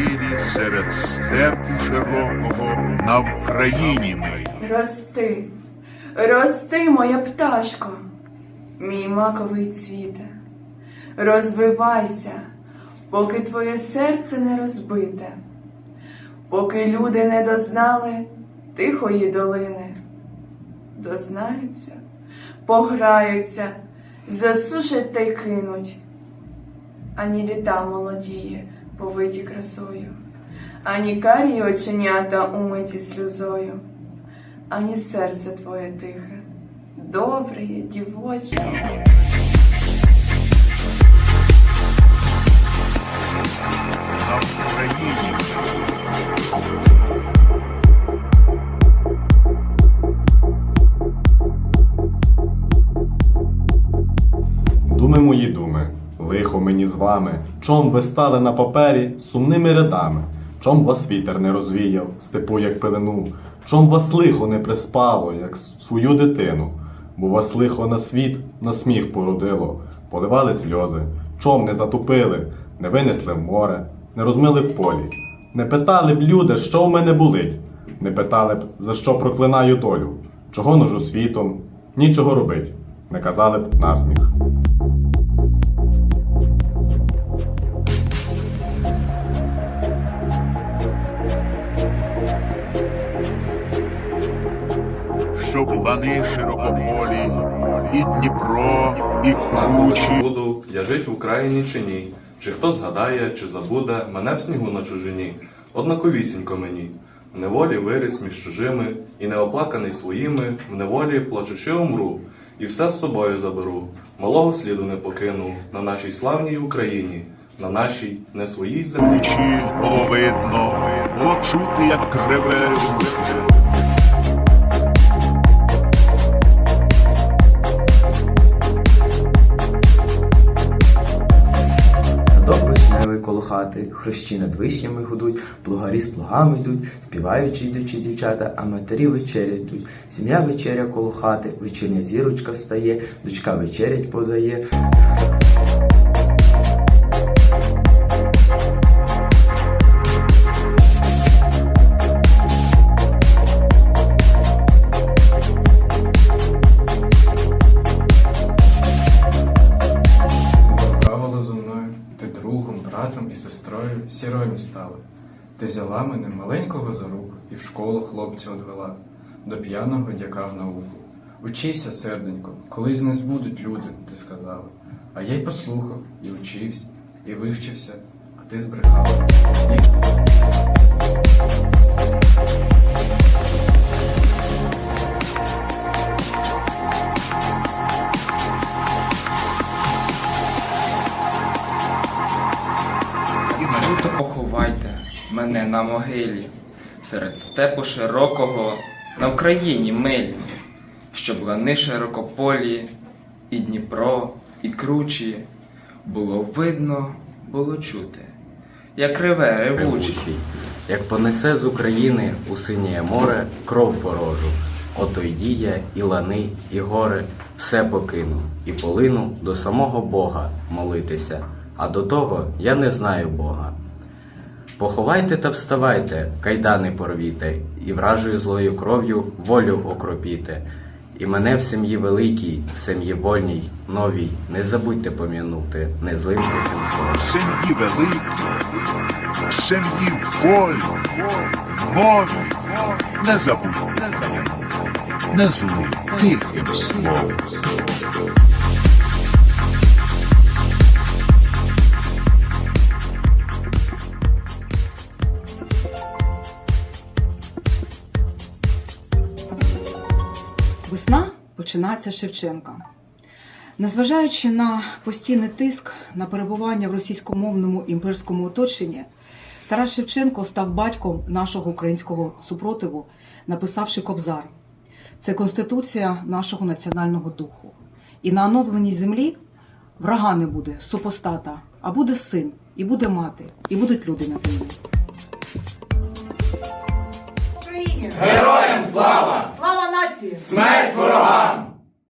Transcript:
Києві серед степу широкого на Вкраїні моїй. Рости, рости, моя пташко, мій маковий цвіте, розвивайся, поки твоє серце не розбите, поки люди не дознали тихої долини, дознаються, пограються, засушать та й кинуть, ані літа молодіє повиті красою, ані карі оченята умиті сльозою ані серце твоє тихе, добре, дівоче. Україні. Мені з вами, чом ви стали на папері сумними рядами, чом вас вітер не розвіяв, степу, як пелену, чом вас лихо не приспало, як свою дитину, бо вас лихо на світ, на сміх породило, поливали сльози, чом не затупили, не винесли в море, не розмили в полі, не питали б люди, що в мене болить, не питали б, за що проклинаю долю, чого ножу світом, нічого робить, не казали б насміх. Щоб лани широкополі, і Дніпро, і кручі. Буду я жить в Україні чи ні? Чи хто згадає, чи забуде мене в снігу на чужині? Однаковісінько мені. В неволі виріс між чужими, і неоплаканий своїми, в неволі плачучи умру, і все з собою заберу. Малого сліду не покину на нашій славній Україні, на нашій не своїй землі. Було видно, було чути, як криве. Садок коло хати, хрущі над вишнями гудуть, плугарі з плугами йдуть, співаючи йдучи дівчата, а матері вечерять йдуть. Сім'я вечеря коло хати, вечірня зірочка встає, дочка вечерять подає. Братом і сестрою сірою стали. Ти взяла мене маленького за руку і в школу хлопця одвела, до п'яного дяка в науку. Учися, серденько, колись не збудуть люди, ти сказала. А я й послухав, і учився, і вивчився, а ти збрехала. Мене на могилі, серед степу широкого на Вкраїні милі, щоб лани широкополі, і Дніпро, і кручі було видно, було чути, як реве ревучий. Як понесе з України у синє море кров ворожу, ото й діє, і лани, і гори, все покину, і полину до самого Бога молитися, а до того я не знаю Бога. Поховайте та вставайте, кайдани порвіте, і вражою злою кров'ю волю окропіте. І мене в сім'ї великій, в сім'ї вольній, новій, не забудьте пом'янути, не злим тихим словом. Сім'ї великі, сім'ї волі, нові, не забудьте, не злим тихим словом. Починається Шевченка. Незважаючи на постійний тиск на перебування в російськомовному імперському оточенні, Тарас Шевченко став батьком нашого українського супротиву, написавши Кобзар. Це конституція нашого національного духу. І на оновленій землі врага не буде супостата, а буде син, і буде мати, і будуть люди на землі. Героям слава! Смерть ворогам!